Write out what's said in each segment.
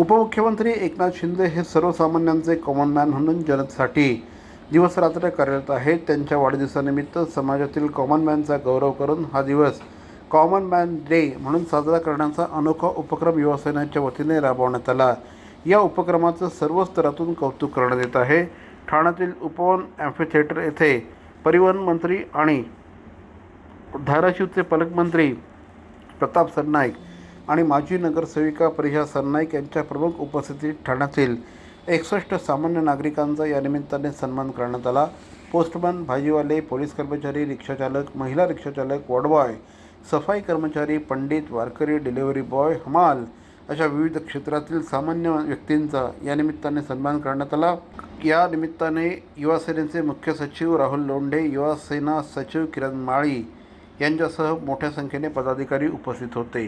उपमुख्यमंत्री एकनाथ शिंदे हे सर्वसामान्यांचे कॉमन मॅन म्हणून जनतेसाठी दिवसरात्र कार्यरत आहेत. त्यांच्या वाढदिवसानिमित्त समाजातील कॉमन मॅनचा गौरव करून हा दिवस कॉमन मॅन डे म्हणून साजरा करण्याचा अनोखा उपक्रम युवासेनेच्या वतीने राबवण्यात आला. या उपक्रमाचं सर्व स्तरातून कौतुक करण्यात येत आहे. ठाण्यातील उपवन ॲम्फिथिएटर येथे परिवहन मंत्री आणि धाराशिवचे पालकमंत्री प्रताप सरनाईक आणि माजी नगरसेविका प्रिया सरनाईक यांच्या प्रमुख उपस्थितीत ठाण्यातील एकसष्ट सामान्य नागरिकांचा या निमित्ताने सन्मान करण्यात आला. पोस्टमन भाजीवाले पोलीस कर्मचारी रिक्षाचालक महिला रिक्षाचालक वॉर्डबॉय सफाई कर्मचारी पंडित वारकरी डिलिव्हरी बॉय हमाल अशा विविध क्षेत्रातील सामान्य व्यक्तींचा या निमित्ताने सन्मान करण्यात आला. या निमित्ताने युवासेनेचे मुख्य सचिव राहुल लोंढे युवासेना सचिव किरण माळी यांच्यासह मोठ्या संख्येने पदाधिकारी उपस्थित होते.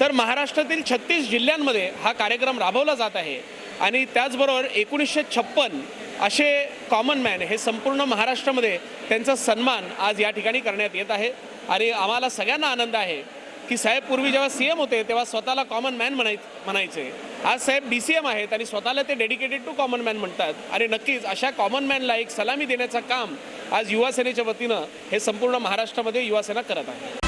तर महाराष्ट्रातील छत्तीस जिल्ह्यांमध्ये हा कार्यक्रम राबवला जात आहे. आणि त्याचबरोबर एकोणीसशे छप्पन असे कॉमन मॅन हे संपूर्ण महाराष्ट्रामध्ये त्यांचा सन्मान आज या ठिकाणी करण्यात येत आहे. आणि आम्हाला सगळ्यांना आनंद आहे की साहेब पूर्वी जेव्हा सी एम होते तेव्हा स्वतःला कॉमन मॅन म्हणाय म्हणायचे. आज साहेब डी सी एम आहेत आणि स्वतःला ते डेडिकेटेड टू कॉमन मॅन म्हणतात. आणि नक्कीच अशा कॉमन मॅनला एक सलामी देण्याचं काम आज युवासेनेच्या वतीनं हे संपूर्ण महाराष्ट्रामध्ये युवासेना करत आहे.